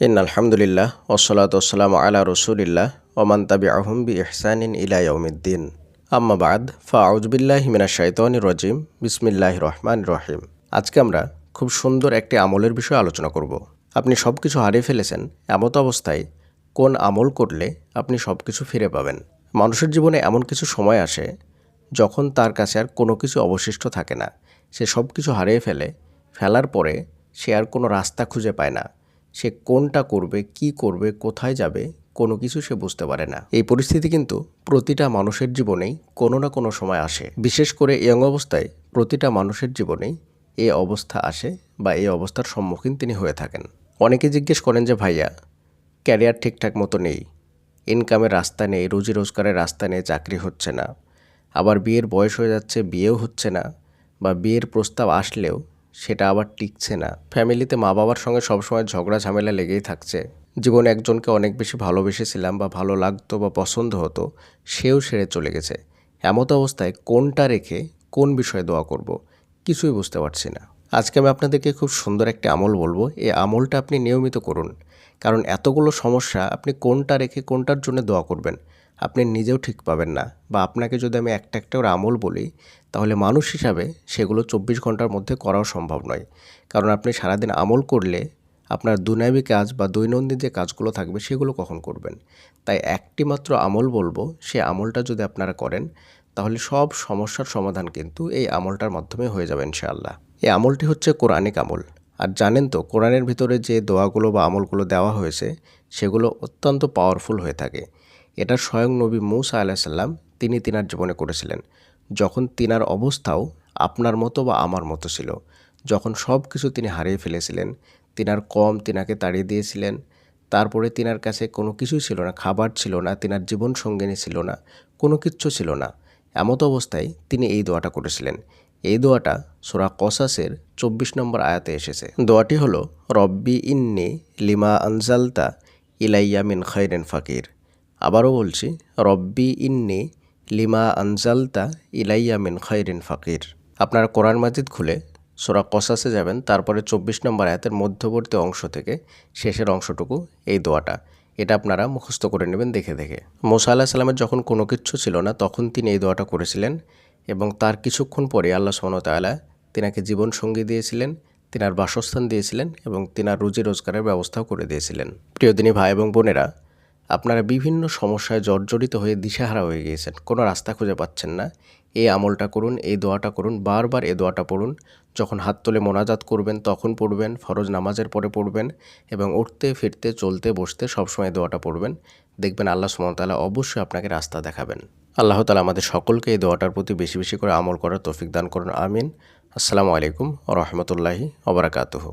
In আলহামদুলিল্লাহ ওসলাত ওসালাম আলা রসুলিল্লাহ ওমান তাবি আহম বি ইহসানিন ইলাইউমিদ্দিন আম্মাবাদ ফাউজবিল্লাহ হিমিনা শাইতান রজিম। বিসমিল্লাহ রহমান রহিম। আজকে আমরা খুব সুন্দর একটি আমলের বিষয়ে আলোচনা করব। আপনি সব কিছু হারিয়ে ফেলেছেন, এমত অবস্থায় কোন আমল করলে আপনি সব কিছু ফিরে পাবেন? মানুষের জীবনে এমন কিছু সময় আসে যখন তার কাছে আর কোনো কিছু অবশিষ্ট থাকে না। সে সব কিছু হারিয়ে ফেলে, ফেলার পরে সে আর কোনো রাস্তা খুঁজে পায় না। সে কোনটা করবে, কি করবে, কোথায় যাবে, কোনো কিছু সে বুঝতে পারে না। এই পরিস্থিতি কিন্তু প্রতিটা মানুষের জীবনেই কোনো না কোনো সময় আসে। বিশেষ করে ইয়ং অবস্থায় প্রতিটা মানুষের জীবনেই এই অবস্থা আসে বা এই অবস্থার সম্মুখীন তিনি হয়ে থাকেন। অনেকে জিজ্ঞেস করেন যে, ভাইয়া, ক্যারিয়ার ঠিকঠাক মতো নেই, ইনকামের রাস্তা নেই, রুজি রোজগারের রাস্তা নেই, চাকরি হচ্ছে না, আবার বিয়ের বয়স হয়ে যাচ্ছে, বিয়েও হচ্ছে না, বা বিয়ের প্রস্তাব আসলেও সেটা আবার টিকছে না। ফ্যামিলিতে মা বাবার সঙ্গে সবসময় ঝগড়া ঝামেলা লেগেই থাকছে। জীবনে একজনকে অনেক বেশি ভালোবেসেছিলাম বা ভালো লাগতো বা পছন্দ হতো, সেও সেরে চলে গেছে। এমত অবস্থায় কোনটা রেখে কোন বিষয়ে দোয়া করব, কিছুই বুঝতে পারছি না। আজকে আমি আপনাদেরকে খুব সুন্দর একটি আমল বলব। এই আমলটা আপনি নিয়মিত করুন। কারণ এতগুলো সমস্যা আপনি কোনটা রেখে কোনটার জন্য দোয়া করবেন, আপনি নিজেও ঠিক পাবেন না। বা আপনাকে যদি আমি একটা একটা করে আমল বলি, তাহলে মানুষ হিসাবে সেগুলো চব্বিশ ঘণ্টার মধ্যে করাও সম্ভব নয়। কারণ আপনি সারাদিন আমল করলে আপনার দুনাইবি কাজ বা দৈনন্দিন যে কাজগুলো থাকবে সেগুলো কখন করবেন? তাই একটি মাত্র আমল বলব, সে আমলটা যদি আপনারা করেন তাহলে সব সমস্যার সমাধান কিন্তু এই আমলটার মাধ্যমে হয়ে যাবে ইনশাআল্লাহ। এই আমলটি হচ্ছে কোরআনিক আমল। আর জানেন তো, কোরআনের ভিতরে যে দোয়াগুলো বা আমলগুলো দেওয়া হয়েছে, সেগুলো অত্যন্ত পাওয়ারফুল হয়ে থাকে। এটা স্বয়ং নবী মৌসা আলাহিসাল্লাম তিনি তিনার জীবনে করেছিলেন। যখন তিনার অবস্থাও আপনার মতো বা আমার মতো ছিল, যখন সব কিছু তিনি হারিয়ে ফেলেছিলেন, তিনার কম তিনাকে তাড়িয়ে দিয়েছিলেন, তারপরে তিনার কাছে কোনো কিছুই ছিল না, খাবার ছিল না, তিনার জীবন সঙ্গিনী ছিল না, কোনো কিচ্ছু ছিল না। এমত অবস্থায় তিনি এই দোয়াটা করেছিলেন। এই দোয়াটা সোরা কসাসের চব্বিশ নম্বর আয়াতে এসেছে। দোয়াটি হলো, রব্বি ইন্নি লিমা আনজালতা ইলাইয়া মিন খৈরেন ফাকির। আবারও বলছি, রব্বি ইন্নি লিমা আনজালতা ইলাইয়া মিন খৈরিন ফাকির। আপনারা কোরআন মাজিদ খুলে সোরা কসাসে যাবেন, তারপরে চব্বিশ নম্বর আয়াতের মধ্যবর্তী অংশ থেকে শেষের অংশটুকু এই দোয়াটা। এটা আপনারা মুখস্থ করে নেবেন দেখে দেখে। মোসা আল্লাহ সাল্লামের যখন কোনো কিচ্ছু ছিল না, তখন তিনি এই দোয়াটা করেছিলেন এবং তার কিছুক্ষণ পরে আল্লাহ সোনতালা তিনাকে জীবন সঙ্গী দিয়েছিলেন, তিনার বাসস্থান দিয়েছিলেন এবং তিনার রুজি রোজগারের ব্যবস্থাও করে দিয়েছিলেন। প্রিয়দিনী ভাই এবং বোনেরা, আপনারা বিভিন্ন সমস্যায় জর্জরিত হয়ে দিশাহারা হয়ে গিয়েছেন, কোনো রাস্তা খুঁজে পাচ্ছেন না। এই আমলটা করুন, এই দোয়াটা করুন, বারবার এই দোয়াটা পড়ুন। যখন হাত তুলে মোনাজাত করবেন, তখন পড়বেন, ফরজ নামাজের পরে পড়বেন এবং উঠতে, ফিরতে, চলতে, বসতে সবসময় দোয়াটা পড়বেন। দেখবেন আল্লাহ সুমতাল্লাহ অবশ্যই আপনাকে রাস্তা দেখাবেন। আল্লাহ তালা আমাদের সকলকে এই দোয়াটার প্রতি বেশি বেশি করে আমল করার তৌফিক দান করুন, আমিন। আসসালামু আলাইকুম রহমতুল্লাহি ওবরাকাতুহু